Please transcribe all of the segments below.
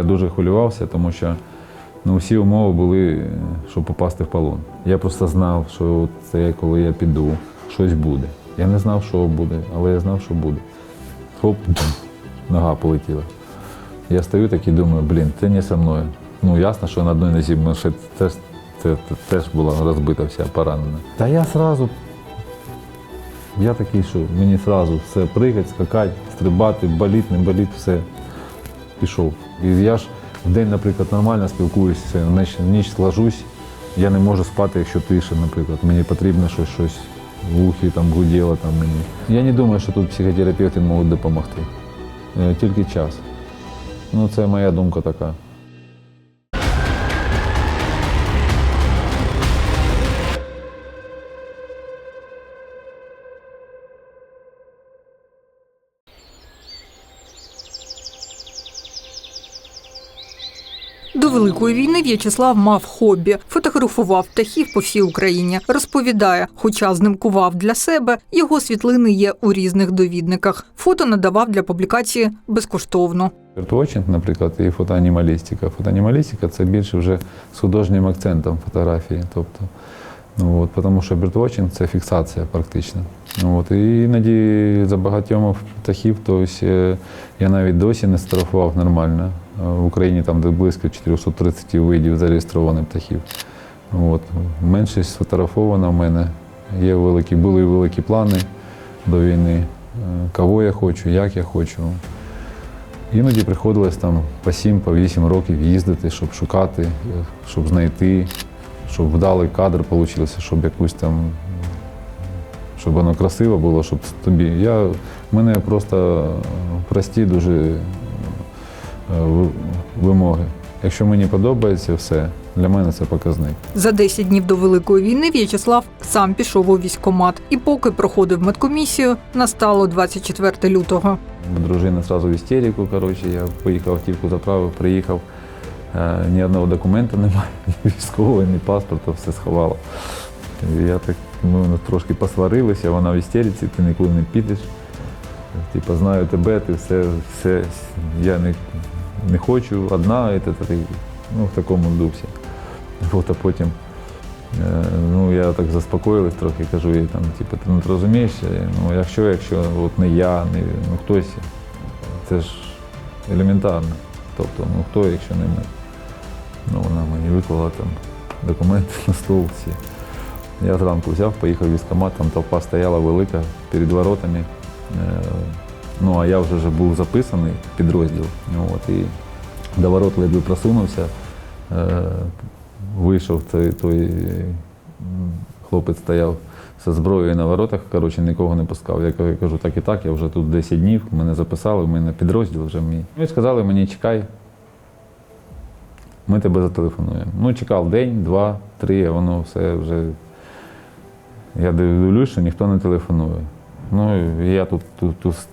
Я дуже хвилювався, тому що ну, всі умови були, щоб попасти в полон. Я просто знав, що це коли я піду, щось буде. Я не знав, що буде, але я знав, що буде. Хоп, нога полетіла. Я стою так і думаю, блін, це не со мною. Ну ясно, що на одній нозі ну, ще теж, це, теж була розбита вся поранена. Та я одразу, я такий, що мені одразу все пригати, скакати, стрибати, боліт, не боліт, все пішов. І я ж в день, наприклад, нормально спілкуюся, ніч, ніч ложусь, я не можу спати, якщо тише, наприклад. Мені потрібно щось, щось в ухі там гуділо там мені. Я не думаю, що тут психотерапевти можуть допомогти. Е, Тільки час. Ну, це моя думка така. Великої війни В'ячеслав мав хобі, фотографував птахів по всій Україні. Розповідає, хоча знимкував для себе, його світлини є у різних довідниках. Фото надавав для публікації безкоштовно. Віртуочинг, наприклад, і фотоанімалістика. Фотоанімалістика це більше вже з художнім акцентом фотографії. Тобто, ну, от, тому що біртвотчинг – це фіксація практично. Ну, от, і іноді за багатьом птахів, тобто, е, я навіть досі не сфотографував нормально. В Україні там де близько 430 видів зареєстрованих птахів. От. Меншість сфотографована в мене. Є великі, були великі плани до війни. Е, Кого я хочу, як я хочу. Іноді приходилось там по 7 по 8 років їздити, щоб шукати, е, щоб знайти, щоб вдалий кадр вийшов, щоб якусь там, щоб воно красиво було, щоб тобі. Я, в мене просто прості дуже вимоги. Якщо мені подобається все, для мене це показник. За 10 днів до великої війни В'ячеслав сам пішов у військкомат. І поки проходив медкомісію, настало 24 лютого. Дружина одразу в істерику, коротше, я поїхав автівку заправив, приїхав. Е, ні одного документа немає, ні військового, ні паспорта, все сховала. Я так, ми трошки посварилися, вона в істериці, ти нікуди не підеш. Типа, знаю тебе, ти все, все я не, не хочу, одна, і ну, в такому дусі. От, а потім Е, Ну, я так заспокоїлась трохи, кажу їй там, типу, ти не розумієш, е, ну якщо, якщо от не я, не ну хтось, це ж елементарно. Тобто, ну хто, якщо не ми. Ну, вона мені виклала там документи на стол всі. Я зранку взяв, поїхав в військкомат, там толпа стояла велика перед воротами. Е, Ну, а я вже ж був записаний підрозділ. От, і до ворот ледве просунувся. Е, вийшов цей той хлопець стояв зі зброєю на воротах, коротше, нікого не пускав. Я кажу- так і так, я вже тут 10 днів, мене записали, в мене підрозділ вже мій. І сказали мені, чекай, ми тебе зателефонуємо. Ну, чекав день, два, три, воно все вже. Я дивлюсь, що ніхто не телефонує. Ну, і я тут,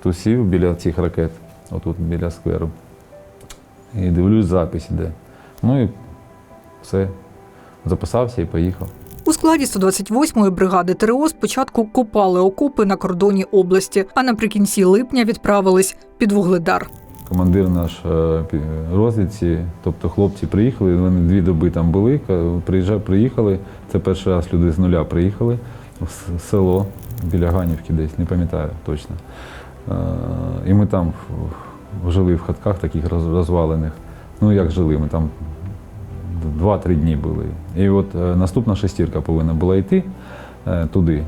тусів біля цих ракет, отут біля скверу. І дивлюсь, запись іде. Ну і все, записався і поїхав. У складі 128-ї бригади ТРО спочатку копали окопи на кордоні області, а наприкінці липня відправились під Вугледар. Командир наш е, розвідці, тобто хлопці приїхали, вони дві доби там були, ка- приїхали. Це перший раз люди з нуля приїхали в село біля Ганівки десь, не пам'ятаю точно. Е, І ми там жили в хатках таких розвалених. Ну як жили, ми там два-три дні були. І от е, наступна шестірка повинна була йти е, туди.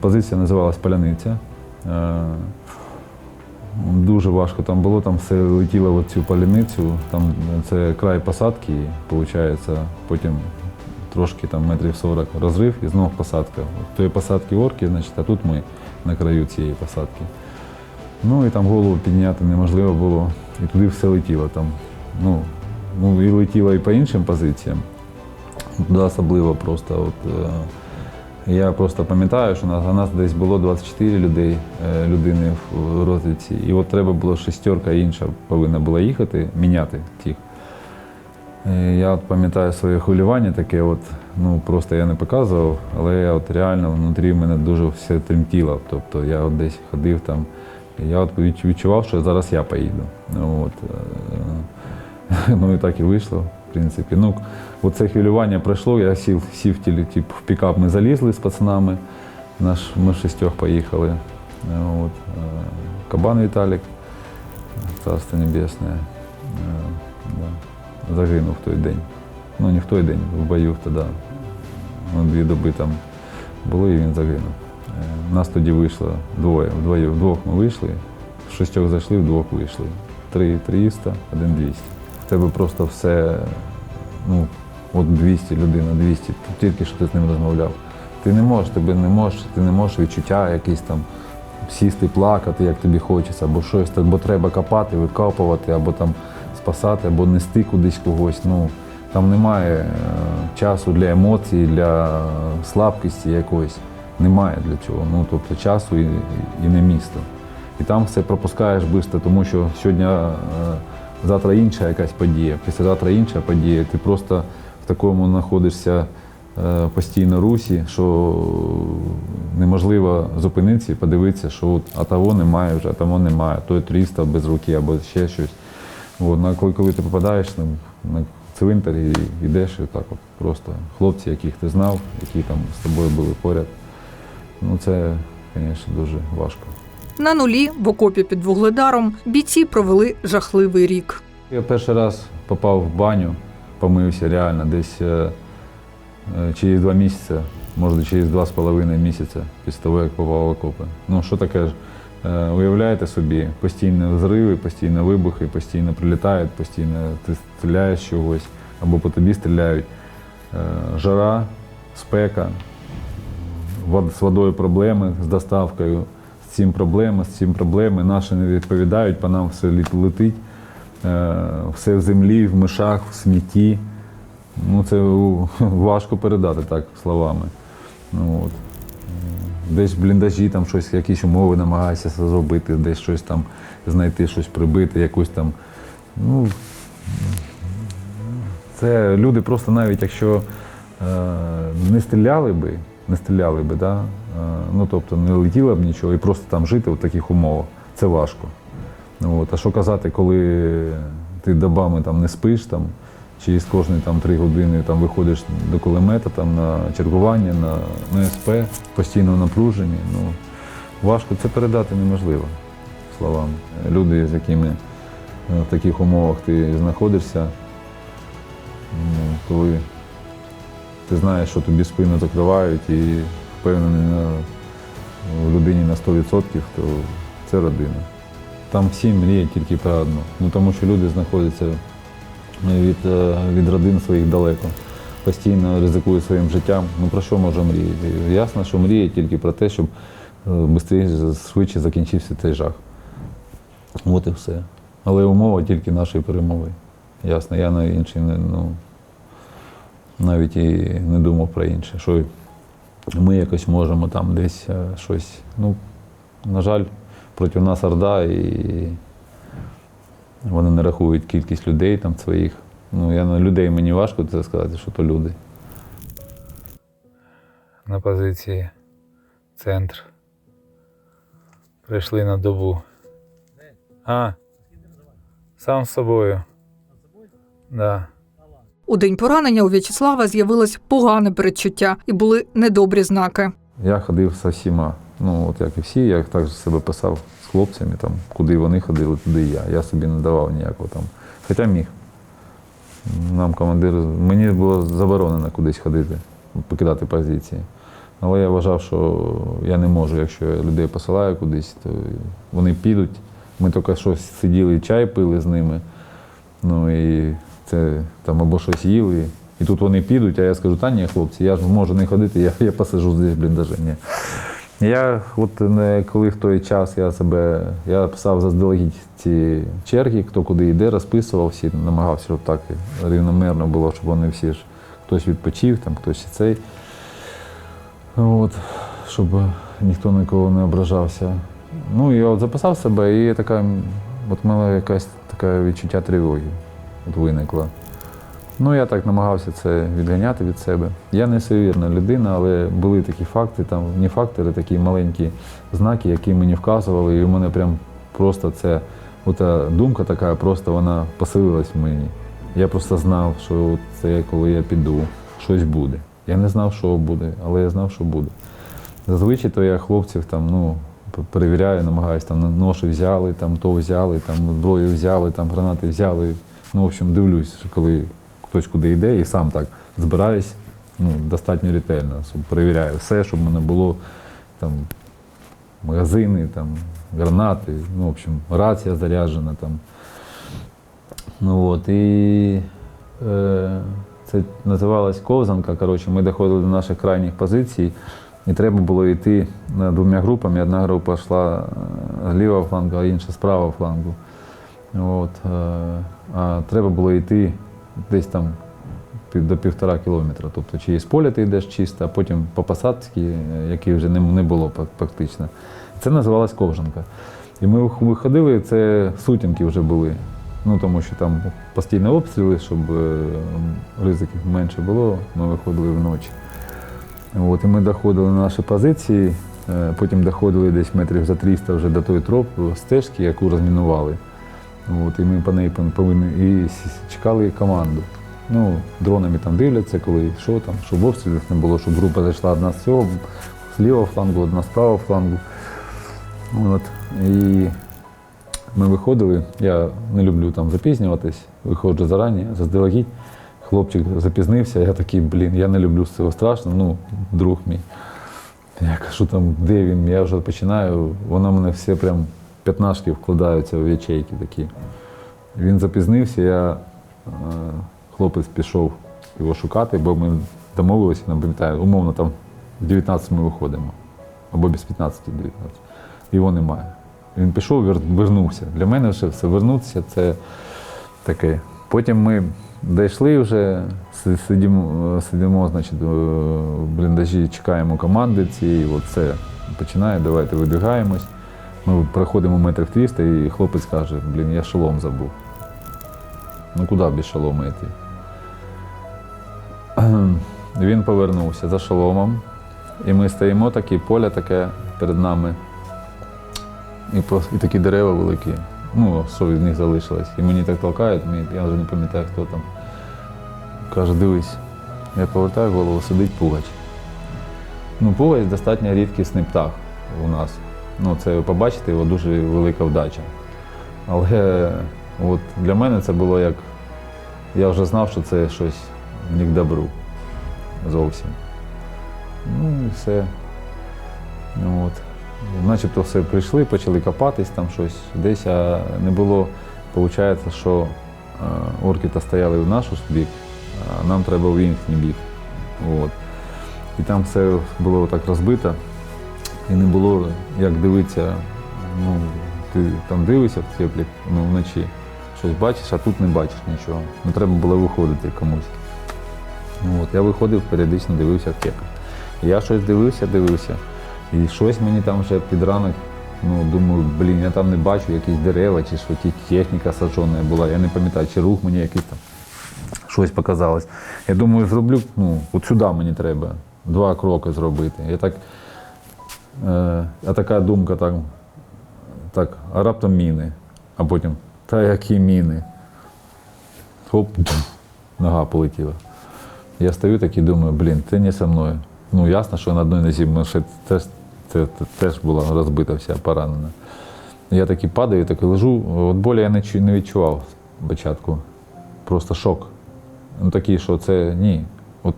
Позиція називалась Поляниця. Е, Дуже важко там було, там все летіло в цю поляницю, там це край посадки, виходить, потім трошки там метрів 40 розрив і знов посадка. Тої посадки орки, значить, а тут ми на краю цієї посадки. Ну і там голову підняти неможливо було. І туди все летіло. Там, ну, ну і летіло і по іншим позиціям. Туди особливо просто. От, е, я просто пам'ятаю, що у нас десь було 24 людей, е, людини в розвідці. І от треба було шестерка інша повинна була їхати, міняти тих. Е, Я от пам'ятаю своє хвилювання таке, от, ну просто я не показував, але я от реально внутрі мене дуже все тремтіло. Тобто я от десь ходив там, я от відчував, що зараз я поїду. Ну, от, е, Ну і так і вийшло, в принципі. Ну, оце хвилювання пройшло, я сів, сів тілі, тип, в пікап, ми залізли з пацанами, наш, ми шістьох поїхали. Е, От, Кабан Віталік, царство небесне, да, загинув в той день. Ну, не в той день, в бою тоді. Ну, дві доби там були і він загинув. Е, Нас тоді вийшло двоє, вдвоє, вдвох ми вийшли, з шістьох зайшли, вдвох вийшли. Три 300, один 200. В тебе просто все, ну, от 200 людина, 200, тільки що ти з ним розмовляв. Ти не можеш, тебе не можеш, ти не можеш відчуття якісь там сісти, плакати, як тобі хочеться, або щось, або треба копати, викопувати, або там спасати, або нести кудись когось. Ну, там немає е, часу для емоцій, для слабкості якоїсь. Немає для цього. Ну, тобто часу і, і не місто. І там все пропускаєш швидко, тому що сьогодні, е, завтра інша якась подія, післязавтра інша подія. Ти просто в такому знаходишся е, постійно русі, що неможливо зупинитися і подивитися, що от, а того немає вже, а того немає, той 300 без руки або ще щось. От, на, коли, коли ти попадаєш на, на цвинтар і йдеш, і так от просто хлопці, яких ти знав, які там з тобою були поряд. Ну це, звісно, дуже важко. На нулі в окопі під вугледаром бійці провели жахливий рік. Я перший раз попав в баню, помився реально десь е, е, через два місяці, може через два з половиною місяця після того, як попав в окопи. Ну що таке ж? Уявляєте собі, постійні зриви, постійно вибухи, постійно прилітають, постійно ти стріляєш чогось або по тобі стріляють. Е, Жара, спека, з водою проблеми, з доставкою, з цим проблеми, з цим проблеми. Наші не відповідають, по нам все летить. Е, Все в землі, в мишах, в смітті. Ну, це важко передати так словами. Ну, от. Десь в бліндажі там щось, якісь умови намагайся зробити, десь щось там знайти, щось прибити, якусь там. Ну, це люди просто навіть якщо е, не стріляли би, не стріляли би, да? е, ну тобто не летіло б нічого і просто там жити в таких умовах, це важко. От. А що казати, коли ти добами там не спиш, там, через кожні там, три години там, виходиш до кулемета там, на чергування, на, на СП, постійно в напруженні. Ну, важко це передати неможливо словами. Люди, з якими е, в таких умовах ти знаходишся, ну, коли ти знаєш, що тобі спину закривають і впевнений на, в людині на 100%, то це родина. Там всі мріють тільки про одну. Ну тому що люди знаходяться від, е, від родин своїх далеко, постійно ризикують своїм життям. Ну про що може мріяти? Ясно, що мріє тільки про те, щоб швидше, швидше закінчився цей жах. От і все. Але умова тільки нашої перемоги. Ясно, я на інші не, ну, навіть і не думав про інше. Що ми якось можемо там десь е, щось. Ну, на жаль, проти нас Орда і вони не рахують кількість людей там своїх. Ну, я на людей мені важко це сказати, що то люди. на позиції центр. Прийшли на добу. А, сам з собою. Да. У день поранення у В'ячеслава з'явилось погане передчуття і були недобрі знаки. Я ходив з всіма. Ну, от як і всі, я так себе писав хлопцями, там, куди вони ходили, туди я. Я собі не давав ніякого там. Хоча міг. Нам командир, мені було заборонено кудись ходити, покидати позиції. Але я вважав, що я не можу, якщо я людей посилаю кудись, то вони підуть. Ми тільки щось сиділи, чай пили з ними. Ну і це там або щось їли. І тут вони підуть, а я скажу, та ні, хлопці, я ж можу не ходити, я, я посижу здесь в бліндажі. Ні. Я от не коли в той час я себе, я писав заздалегідь ці черги, хто куди йде, розписував всі, намагався, щоб так рівномірно було, щоб вони всі ж хтось відпочив, там хтось і цей. От, щоб ніхто нікого не ображався. Ну я от записав себе, і така, от мене якась таке відчуття тривоги от виникло. Ну, я так намагався це відганяти від себе. Я не суєвірна людина, але були такі факти, там не фактори, такі маленькі знаки, які мені вказували, і в мене прям просто це, ота думка така, просто вона поселилась в мені. Я просто знав, що це коли я піду, щось буде. Я не знав, що буде, але я знав, що буде. Зазвичай то я хлопців там, ну, перевіряю, намагаюся там ноші взяли, там то взяли, там зброю взяли, там гранати взяли. Ну, в общем, дивлюсь, коли хтось куди йде, і сам так збираюсь ну, достатньо ретельно. Перевіряю все, щоб в мене було там магазини, там, гранати, ну, в общем, рація заряджена там. Ну от, і е, це називалась ковзанка. Коротше, ми доходили до наших крайніх позицій, і треба було йти е, двома групами. Одна група йшла е, з лівого флангу, а інша з правого флангу. От, е, а треба було йти десь там до півтора кілометра. Тобто чи з поля ти йдеш чисто, а потім по посадці, е, якої вже не, було практично. Це називалась ковжанка. І ми виходили, це сутінки вже були. Ну, тому що там постійно обстріли, щоб е, ризиків менше було, ми виходили вночі. От, і ми доходили на наші позиції, е, потім доходили десь метрів за 300 вже до тої троп стежки, яку розмінували. От, і ми по неї повинні і чекали команду. Ну, дронами там дивляться, коли що там, щоб обстрілів не було, щоб група зайшла одна з цього, з лівого флангу, одна з правого флангу. От. І ми виходили, я не люблю там запізнюватись, виходжу зарані, заздалегідь. Хлопчик запізнився, я такий, блін, я не люблю з цього страшно, ну, друг мій. Я кажу, там, де він? Я вже починаю, вона мене все прям п'ятнашки вкладаються в ячейки такі. Він запізнився, я, е, хлопець пішов його шукати, бо ми домовилися, не пам'ятаю, умовно там в 19 ми виходимо. Або без 15 19. Його немає. Він пішов, вернувся. Для мене вже все вернутися це таке. Потім ми дійшли вже, сидимо, сидимо значить, е, в бліндажі, чекаємо команди цієї, от це починає, давайте вибігаємось. Ми проходимо метрів 300 і хлопець каже, блін, я шолом забув. Ну куди без шолома йти? Він повернувся за шоломом, і ми стоїмо такі, поле таке перед нами. І, і такі дерева великі. Ну, що від них залишилось. І мені так толкають, я вже не пам'ятаю, хто там. Каже, дивись, я повертаю голову, сидить пугач. Ну, пугач достатньо рідкісний птах у нас. Ну, це побачити його дуже велика вдача. Але от для мене це було як. Я вже знав, що це щось не к добру зовсім. Ну і все. Ну, от. Начебто все прийшли, почали копатись там щось десь, а не було. Виходить, що е, орки то стояли в наш бік, а нам треба в їхній бік. От. І там все було так розбито, і не було як дивитися. Ну, ти там дивишся в теплі ну, вночі, щось бачиш, а тут не бачиш нічого. Ну, треба було виходити комусь. Ну, от, я виходив, періодично дивився в теплі. Я щось дивився, дивився. І щось мені там вже під ранок, ну, думаю, блін, я там не бачу якісь дерева, чи що техніка саджена була. Я не пам'ятаю, чи рух мені якийсь там щось показалось. Я думаю, зроблю, ну, от сюди мені треба два кроки зробити. Я так, а така думка так, так, а раптом міни. А потім, та які міни. Хоп, нога полетіла. Я стою так і думаю, блін, це не со мною. Ну, ясно, що на одній нозі ще теж, це теж була розбита вся, поранена. Я так і падаю, так і лежу. От болі я не, не відчував спочатку. Просто шок. Ну, такий, що це ні. От,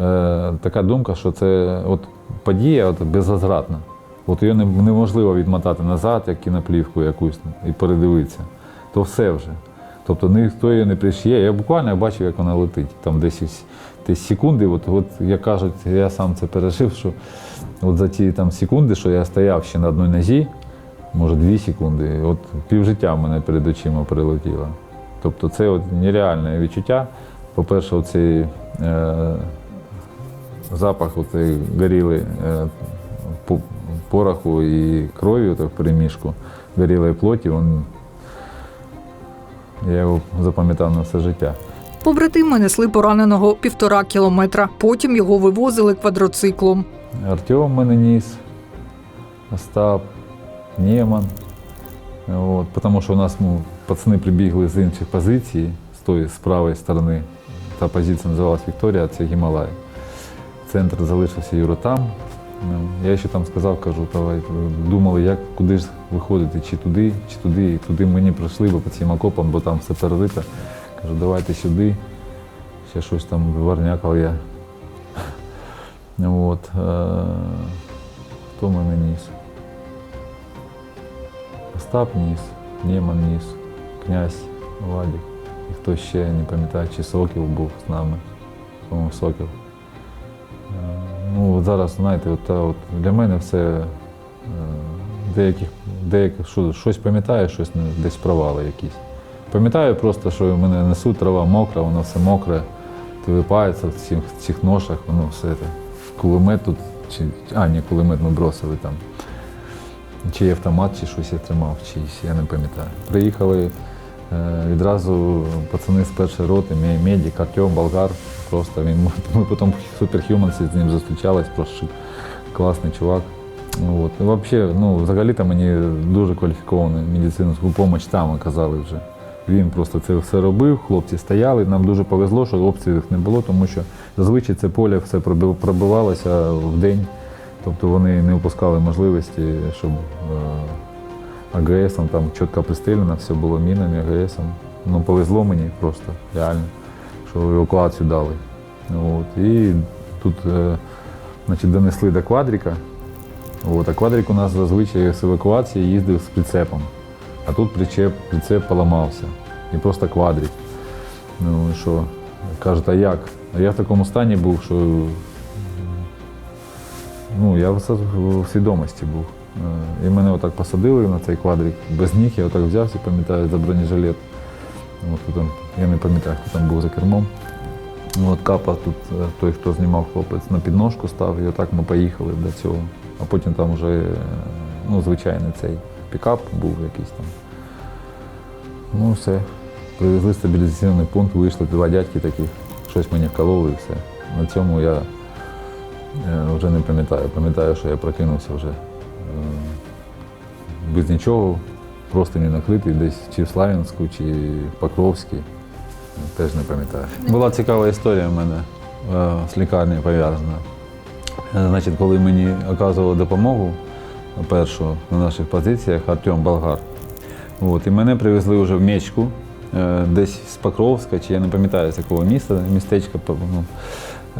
е, така думка, що це от, подія от, безвозвратна. От її неможливо відмотати назад, як кіноплівку якусь і передивитися. То все вже. Тобто ніхто її не пришиє. Я буквально бачив, як вона летить. Там десь десь секунди, от, от як кажуть, я сам це пережив, що от за ті там секунди, що я стояв ще на одній нозі, може дві секунди, от півжиття в мене перед очима перелетіло. Тобто це от нереальне відчуття. По-перше, оцей е, запах оцей горілий е, пороху і крові в перемішку, горілої плоті, він, я його запам'ятав на все життя. Побратими несли пораненого півтора кілометра. Потім його вивозили квадроциклом. Артем мене ніс, Остап, Нєман. От, тому що у нас ну, пацани прибігли з інших позицій, з той з правої сторони. Та позиція називалась Вікторія, це Гімалай. Центр залишився Юра там. Ну, Я ще там сказав, кажу, давай, думали, як, куди ж виходити, чи туди, чи туди. І туди ми не пройшли, бо по цим окопам, бо там все перерито. Кажу, давайте сюди. Ще щось там варнякав я. От. Е, хто мене ніс? Остап ніс, Нєман ніс, князь Вадик. І хто ще не пам'ятаю, чи Сокіл був з нами. По-моєму, Сокіл. Ну, зараз, знаєте, от, от для мене все е, деяких, деяких що, щось пам'ятаю, щось десь провали якісь. Пам'ятаю просто, що в мене несуть, трава мокра, воно все мокре, ти випається в цих, цих ношах, воно все те. Кулемет тут, чи, а, ні, кулемет ми бросили там. Чи автомат, чи щось я тримав, чи я не пам'ятаю. Приїхали е, відразу пацани з першої роти, мій медик, Артем, болгар. Просто він, ми потім в Суперхюмансі з ним зустрічались, просто класний чувак. Ну, От. І взагалі, ну, взагалі-то мені дуже кваліфіковану медицинську допомогу там оказали вже. Він просто це все робив, хлопці стояли. Нам дуже повезло, що обстрілів не було, тому що зазвичай це поле все пробивалося в день. Тобто вони не впускали можливості, щоб е, АГСом там чітко пристріляно, все було мінами, АГСом. Ну, повезло мені просто, реально, що евакуацію дали. От. І тут е, значить, донесли до квадрика. От. А квадрик у нас зазвичай з евакуації їздив з прицепом. А тут причеп, прицеп поламався. І просто квадрик. Ну що? Кажуть, а як? А я в такому стані був, що ну, я в свідомості був. Е, І мене отак посадили на цей квадрик без ніг, я отак взявся, пам'ятаю, за бронежилет. От, там, я не пам'ятаю, хто там був за кермом. От капа тут, е, той, хто знімав хлопець, на підножку став, і отак ми поїхали до цього. А потім там вже е, ну, звичайний цей пікап був якийсь там. Ну, все. Привезли стабілізаційний пункт, вийшли два дядьки такі, щось мені вкололи і все. На цьому я е, вже не пам'ятаю. Пам'ятаю, що я прокинувся вже без нічого, просто не накритий, десь чи в Славянську, чи Покровській. Теж не пам'ятаю. Була цікава історія в мене е, з лікарні пов'язана. Е, Значить, коли мені оказували допомогу першу на наших позиціях Артем Болгар. От, і мене привезли вже в Мечку, е, десь з Покровська, чи я не пам'ятаю з якого міста, містечка.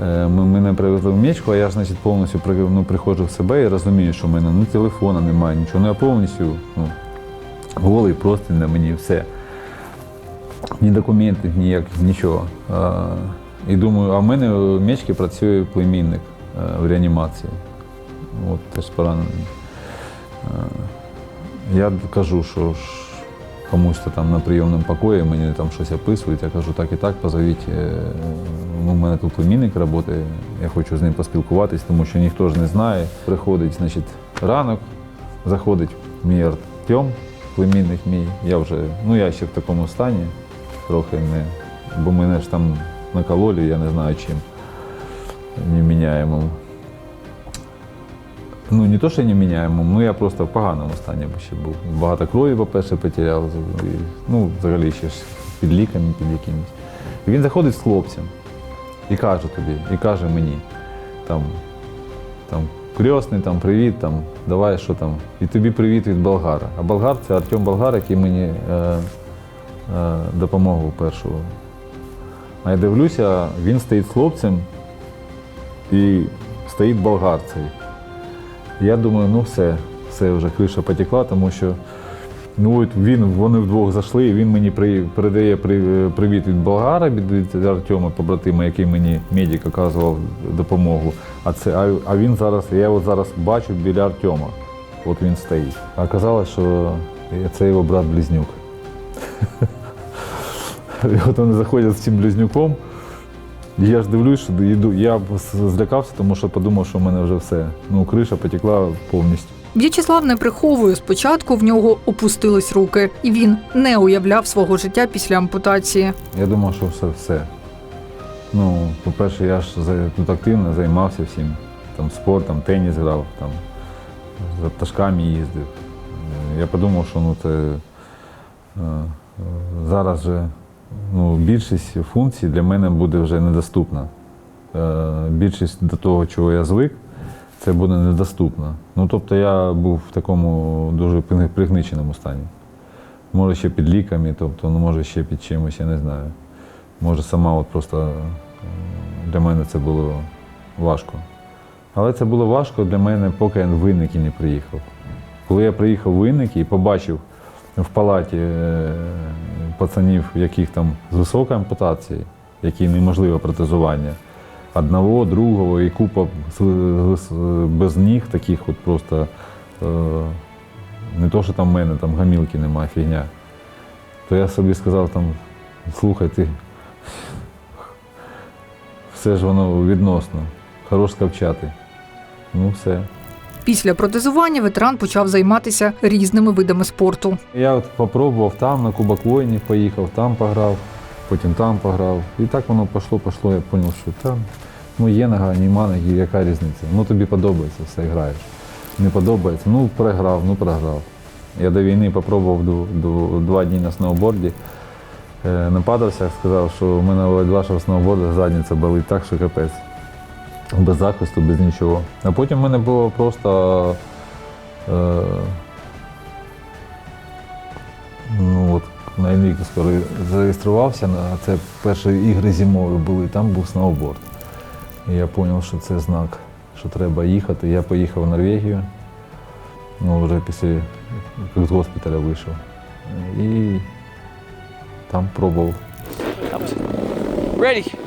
Ну, мене привезли в Мечку, а я ж значить, повністю ну, приходжу в себе і розумію, що в мене ну, телефона немає, нічого. Ну я повністю ну, голий просто на мені все. Ні документів, ніяк, нічого. І думаю, а в мене в Мечці працює племінник в реанімації. От теж поранений. Я кажу, що комусь там на прийомному покої мені там щось описують. Я кажу, так і так, позовіть. е, У мене тут племінник працює, я хочу з ним поспілкуватись, тому що ніхто ж не знає. Приходить, значить, ранок, заходить мій Артем, племінник мій. Я вже, ну я ще в такому стані, трохи не. Бо мене ж там накололи, я не знаю чим. Неміняємому. Ну, не то, що не міняємо, ну я просто в поганому стані ще був. Багато крові, по-перше, потеряв. І, ну, взагалі ще ж під ліками, під якимось. І він заходить з хлопцем і каже тобі, і каже мені, там, там, крьосний, там, привіт, там, давай, що там. І тобі привіт від болгара. А болгар це Артем Болгар, який мені е, е, допомогу першу. А я дивлюся, він стоїть хлопцем і стоїть болгар цей. Я думаю, ну все, все вже криша потекла, тому що ну, він, вони вдвох зайшли, і він мені при, передає при, привіт від болгара, від Артема, побратима, який мені медик оказував допомогу. А, це, а, а він зараз, я його зараз бачу біля Артема. От він стоїть. А оказалось, що це його брат-близнюк. І от вони заходять з цим близнюком. І Я ж дивлюсь, що йду. Я злякався, тому що подумав, що в мене вже все. Ну, криша потекла повністю. В'ячеслав не приховує спочатку в нього опустились руки, і він не уявляв свого життя після ампутації. Я думав, що все все. Ну, по-перше, я ж тут активно займався всім. Там спортом, теніс грав, там, за пташками їздив. Я подумав, що ну, це е, зараз же ну, більшість функцій для мене буде вже недоступна. Е, Більшість до того, чого я звик, це буде недоступно. Ну, тобто я був в такому дуже пригниченому стані. Може, ще під ліками, тобто, ну, може, ще під чимось, я не знаю. Може, сама от просто е, для мене це було важко. Але це було важко для мене, поки я в Винники не приїхав. Коли я приїхав в Винники і побачив в палаті е, пацанів, яких там з високою ампутацією, які неможливе протезування, одного, другого і купа без ніг, таких от просто е, не то, що там в мене там гамілки немає, фігня. То я собі сказав там, слухай, ти все ж воно відносно, хорош скавчати. Ну все. Після протезування ветеран почав займатися різними видами спорту. Я от попробував там, на Кубок воїнів поїхав, там пограв, потім там пограв. І так воно пішло, пішло, я зрозумів, що там ну, є нога, нема ноги, яка різниця. Ну тобі подобається, все граєш. Не подобається, ну програв, ну програв. Я до війни попробував до, до, два дні на сноуборді. Е, нападався, сказав, що в мене від вашого сноуборду задниця болить так, що капець. Без захисту, без нічого. А потім в мене було просто. Е, Ну от на Енвіку скоро зареєструвався, це перші ігри зимові були, там був сноуборд. І я зрозумів, що це знак, що треба їхати. Я поїхав в Норвегію, ну вже після госпіталя вийшов. І там пробував. Ready.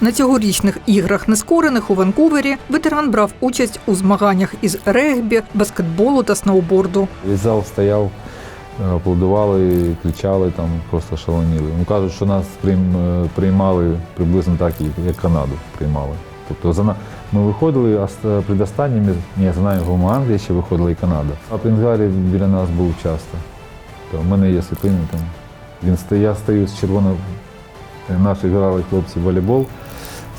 На цьогорічних іграх нескорених у Ванкувері ветеран брав участь у змаганнях із регбі, баскетболу та сноуборду. Весь зал стояв, е, аплодували, кричали, там просто шалоніли. Ну кажуть, що нас е, приймали приблизно так, як- Канаду приймали. Тобто за ми виходили, а предостанніми, ні, я знаю, в Англії ще виходила і Канада. А Пінгарі біля нас був часто. То в мене є світлини там. Він я стою з червоно. Наші грали хлопці в волейбол,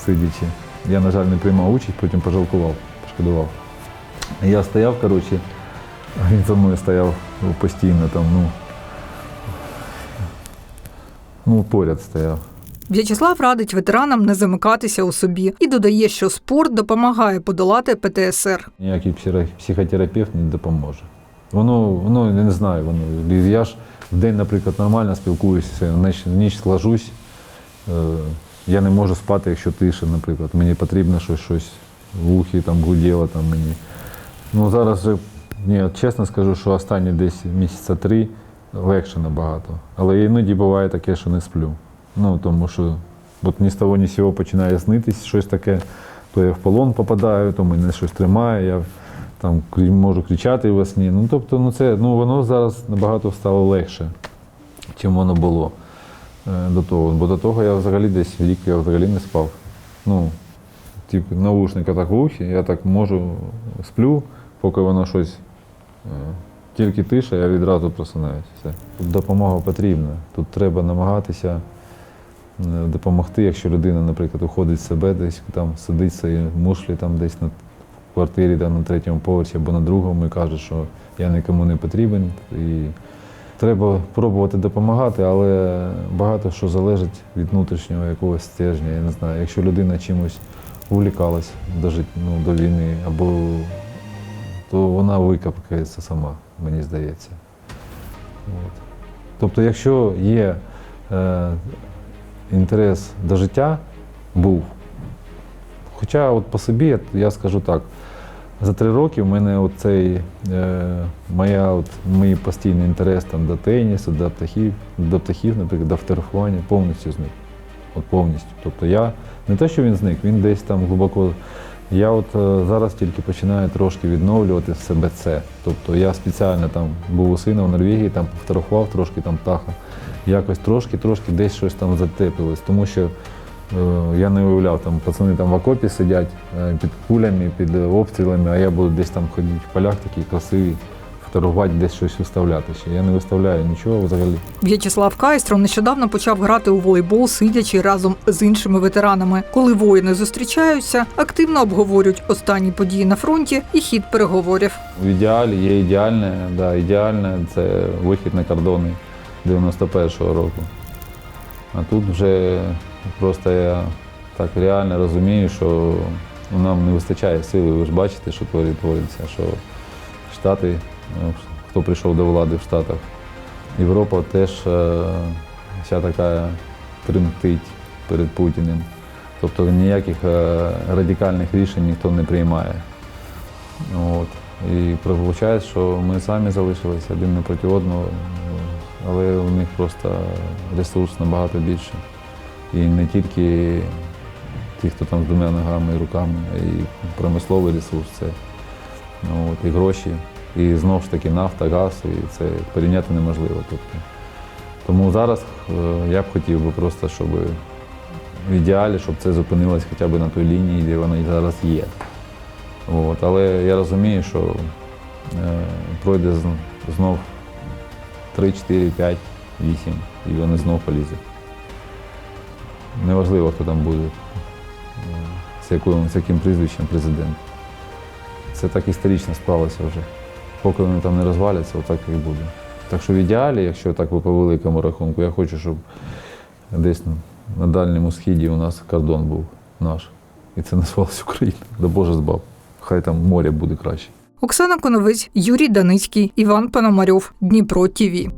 сидячи. Я, на жаль, не приймав участь, потім пожалкував, пошкодував. Я стояв, коротше, а він за мною стояв ну, постійно там, ну. Ну, поряд стояв. В'ячеслав радить ветеранам не замикатися у собі і додає, що спорт допомагає подолати ПТСР. Ніякий психотерапевт не допоможе. Воно, воно я не знаю, воно. Я ж в день, наприклад, нормально спілкуюся, ніч, сложусь. Е, я не можу спати, якщо тише, наприклад. Мені потрібно щось, щось в ухі там гуділо там мені. Ну зараз же, ні, чесно скажу, що останні десь місяця три легше набагато. Але іноді буває таке, що не сплю. Ну, тому що от ні з того, ні з цього починає снитись щось таке, то я в полон попадаю, то мене щось тримає, я там можу кричати во сні. Ну, тобто, ну це ну, воно зараз набагато стало легше, чим воно було до того. Бо до того я взагалі десь рік я взагалі не спав. Ну, типу, наушника так в я так можу сплю, поки воно щось е, тільки тиша, я відразу просинаюся. Все. Тут допомога потрібна. Тут треба намагатися е, допомогти, якщо людина, наприклад, уходить з себе, десь там сидить в мушлі, там десь на квартирі, там, на третьому поверсі або на другому і каже, що я нікому не потрібен. І треба пробувати допомагати, але багато що залежить від внутрішнього якогось стержня. Я не знаю, якщо людина чимось увлікалась до, жит- ну, до війни, або то вона викапкається сама, мені здається. От. Тобто, якщо є е, інтерес до життя, був. Хоча от по собі я- скажу так, за три роки в мене оцей, е, моя, от, мій постійний інтерес там, до тенісу, до птахів, до птахів, наприклад, до фотографування повністю зник. От повністю. Тобто я не те, що він зник, він десь там глибоко. Я от е, зараз тільки починаю трошки відновлювати в себе це. Тобто я спеціально там був у сина в Норвегії, там фотографував трошки там птаха. Якось трошки, трошки десь щось там затеплилось. Тому що Я не уявляв, там пацани там в окопі сидять е, під кулями, під обстрілами, а я буду десь там ходити в полях такі красиві, фотографувати, десь щось виставляти ще. Я не виставляю нічого взагалі. В'ячеслав Кайстро нещодавно почав грати у волейбол, сидячи разом з іншими ветеранами. Коли воїни зустрічаються, активно обговорюють останні події на фронті і хід переговорів. В ідеалі є ідеальне, да, ідеальне це вихід на кордони 91-го року. А тут вже просто я так реально розумію, що нам не вистачає сили. Ви ж бачите, що твориться, що Штати, е, хто прийшов до влади в Штатах, Європа теж е, вся така тремтить перед Путіним. Тобто ніяких е, радикальних рішень ніхто не приймає. От. І виходить, що ми самі залишилися один напроти одного, але у них просто ресурс набагато більше. І не тільки ті, хто там з двома ногами і руками, і промисловий ресурс це ну, от, і гроші, і знову ж таки нафта, газ, і це порівняти неможливо. Тобто. Тому зараз е, я б хотів би просто, щоб в ідеалі, щоб це зупинилось хоча б на той лінії, де вона і зараз є. От, але я розумію, що е, пройде знов 3, 4, 5, 8, і вони знов полізуть. Неважливо, хто там буде, е, з, яким, з яким прізвищем президент. Це так історично склалося вже. Поки вони там не розваляться, отак і буде. Так що в ідеалі, якщо так по великому рахунку, я хочу, щоб десь на- Дальньому Східі у нас кордон був наш. І це назвалось Україна. Да Боже збав. Хай там море буде краще. Оксана Коновець, Юрій Даницький, Іван Пономарьов, Дніпро ТІВІ.